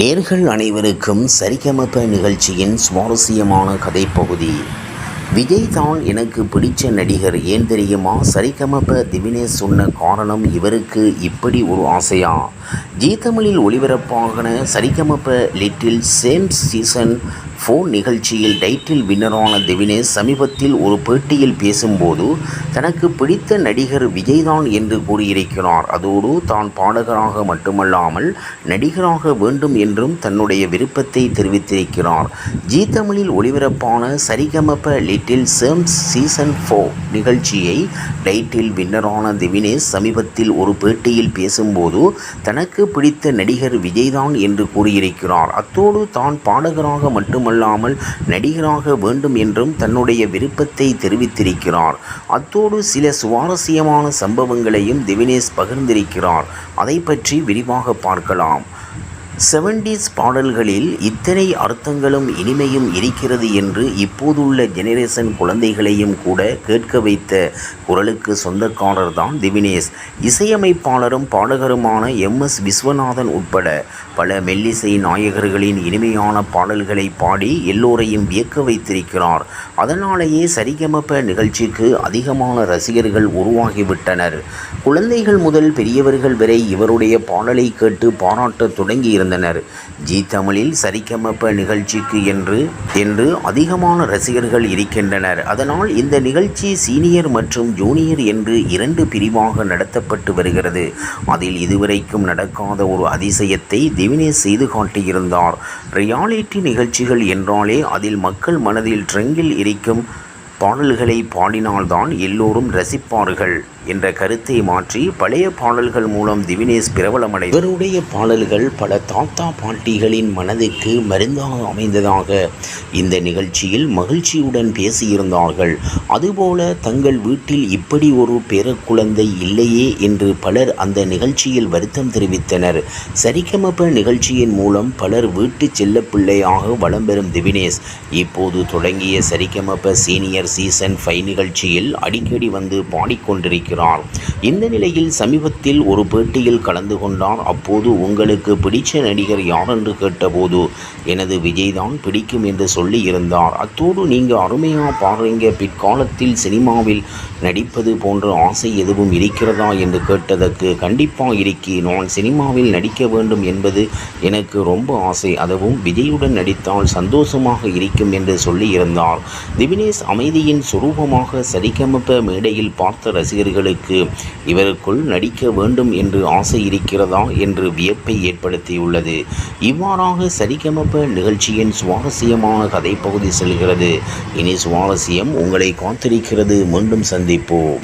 நேர்கள் அனைவருக்கும் சரிகமப்ப நிகழ்ச்சியின் சுவாரஸ்யமான கதைப்பகுதி. விஜய் தான் எனக்கு பிடிச்ச நடிகர். ஏன் தெரியுமா? சரிகமப்ப திவினேஷ் சொன்ன காரணம் இவருக்கு இப்படி ஒரு ஆசையா? ஜீ தமிழில் ஒளிபரப்பாகன Saregamapa Little Champs season four நிகழ்ச்சியில் டைட்டில் வின்னரான திவினேஷ் சமீபத்தில் ஒரு பேட்டியில் பேசும்போது தனக்கு பிடித்த நடிகர் விஜய்தான் என்று கூறியிருக்கிறார். அதோடு தான் பாடகராக மட்டுமல்லாமல் நடிகராக வேண்டும் என்றும் தன்னுடைய விருப்பத்தை தெரிவித்திருக்கிறார். ஜீ தமிழில் ஒளிபரப்பான Saregamapa Little Champs season four நிகழ்ச்சியை டைட்டில் வின்னரான திவினேஷ் சமீபத்தில் ஒரு பேட்டியில் பேசும்போது தனக்கு பிடித்த நடிகர் விஜய்தான் என்று கூறியிருக்கிறார். அத்தோடு தான் பாடகராக மட்டும் மட்டுமல்லாமல் நடிகராக வேண்டும் என்றும் தன்னுடைய விருப்பத்தை தெரிவித்திருக்கிறார். அத்தோடு சில சுவாரஸ்யமான சம்பவங்களையும் திவினேஷ் பகிர்ந்திருக்கிறார். அதை பற்றி விரிவாக பார்க்கலாம். செவன்டிஸ் பாடல்களில் இத்தனை அர்த்தங்களும் இனிமையும் இருக்கிறது என்று இப்போதுள்ள ஜெனரேஷன் குழந்தைகளையும் கூட கேட்க வைத்த குரலுக்கு சொந்தக்காரர் தான் திவினேஷ். இசையமைப்பாளரும் பாடகருமான எம் எஸ் விஸ்வநாதன் உட்பட பல மெல்லிசை நாயகர்களின் இனிமையான பாடல்களை பாடி எல்லோரையும் வியக்க வைத்திருக்கிறார். அதனாலேயே சரிகமப்ப நிகழ்ச்சிக்கு அதிகமான ரசிகர்கள் உருவாகிவிட்டனர். குழந்தைகள் முதல் பெரியவர்கள் வரை இவருடைய பாடலை கேட்டு பாராட்ட தொடங்கியிருந்தார். கொண்டிருந்தனர் ஜி தமிழில் சரிகமப்ப நிகழ்ச்சிக்கு என்று என்று அதிகமான ரசிகர்கள் இருக்கின்றனர். அதனால் இந்த நிகழ்ச்சி சீனியர் மற்றும் ஜூனியர் என்று இரண்டு பிரிவாக நடத்தப்பட்டு வருகிறது. அதில் இதுவரைக்கும் நடக்காத ஒரு அதிசயத்தை திவினேஷ் செய்து காட்டியிருந்தார். ரியாலிட்டி நிகழ்ச்சிகள் என்றாலே அதில் மக்கள் மனதில் ட்ரெங்கில் இருக்கும் பாடல்களை பாடினால்தான் எல்லோரும் ரசிப்பார்கள் என்ற கருத்தை மாற்றி பழைய பாடல்கள் மூலம் திவினேஷ் பிரபலமடை இவருடைய பாடல்கள் பல தாத்தா பாட்டிகளின் மனதுக்கு மருந்தாக அமைந்ததாக இந்த நிகழ்ச்சியில் மகிழ்ச்சியுடன் பேசியிருந்தார்கள். அதுபோல தங்கள் வீட்டில் இப்படி ஒரு பேரக்குழந்தை இல்லையே என்று பலர் அந்த நிகழ்ச்சியில் வருத்தம் தெரிவித்தனர். சரிகமப நிகழ்ச்சியின் மூலம் பலர் வீட்டு செல்லப்பிள்ளையாக வலம் பெறும் திவினேஷ் இப்போது தொடங்கிய சரிகமப சீனியர் சீசன் ஃபைவ் நிகழ்ச்சியில் அடிக்கடி வந்து பாடிக்கொண்டிருக்கிறார். இந்த நிலையில் சமீபத்தில் ஒரு பேட்டியில் கலந்து கொண்டார். அப்போது உங்களுக்கு பிடிச்ச நடிகர் யார் என்று கேட்டபோது எனது விஜய் தான் பிடிக்கும் என்று சொல்லி இருந்தார். அத்தோடு நீங்கள் அருமையாக பாடுறீங்க. பிற்காலத்தில் சினிமாவில் நடிப்பது போன்ற ஆசை எதுவும் இருக்கிறதா? என்று கேட்டதற்கு கண்டிப்பாக இருக்கி. நான் சினிமாவில் நடிக்க வேண்டும் என்பது எனக்கு ரொம்ப ஆசை. அதுவும் விஜயுடன் நடித்தால் சந்தோஷமாக இருக்கும் என்று சொல்லி இருந்தார். திவினேஷ் அமைதி அமைதியின் சுரூபமாக சரிகமப்ப மேடையில் பார்த்த ரசிகர்களுக்கு இவருக்குள் நடிக்க வேண்டும் என்று ஆசை இருக்கிறதா என்று வியப்பை ஏற்படுத்தியுள்ளது. இவ்வாறாக சரிகமப்ப நிகழ்ச்சியின் சுவாரஸ்யமான கதைப்பகுதி செல்கிறது. இனி சுவாரஸ்யம் உங்களை காத்திருக்கிறது. மீண்டும் சந்திப்போம்.